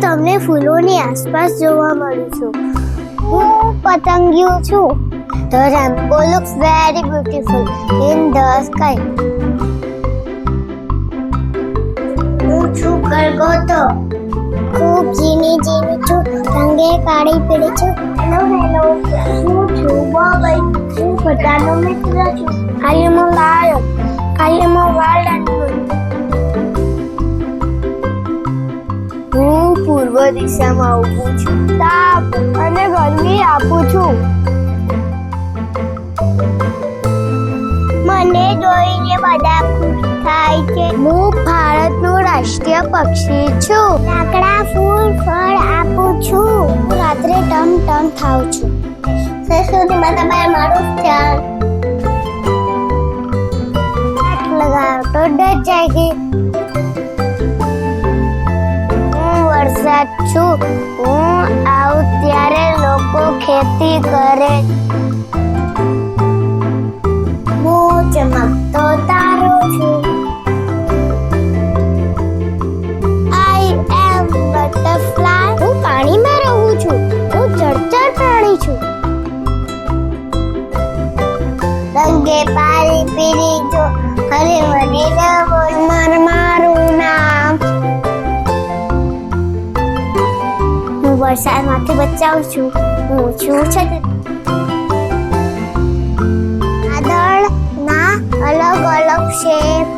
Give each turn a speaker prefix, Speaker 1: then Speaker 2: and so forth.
Speaker 1: તમને ફૂલોની આસપાસ જોવા મળું છું. હું પતંગિયો છું. The rainbow looks very beautiful in the sky. હું છું ગરગોતો. ખૂબ ઝીણી ઝીણી છું. રંગે કાળી પીળી છું. હેલો હેલો હું છું બોબઈ. હું બધાનો મિત્ર છું. આઈ એમ લાયન પૂર્વ દિશામાં ઊભું છું તાપ અને ગરમી આપું છું. મને જોઈને બધા ખુશ થાય છે. હું ભારતનું રાષ્ટ્રીય પક્ષી છું. લાકડા, ફૂલ, ફળ આપું છું. હું રાત્રે ટમ ટમ થાઉં છું. સરસ્વતીમાં તમારે મારું ધ્યાન લગાવ તો ડર જાય વરસાદ છું હું આવું ત્યારે લોકો ખેતી કરે. હું ચમકતો તારો છું. આઈ એમ પાણીમાં રહું છું. હું જળચર પ્રાણી છું. વરસાદમાંથી બચાવું છું હું છું છે વાદળ ના અલગ અલગ શેપ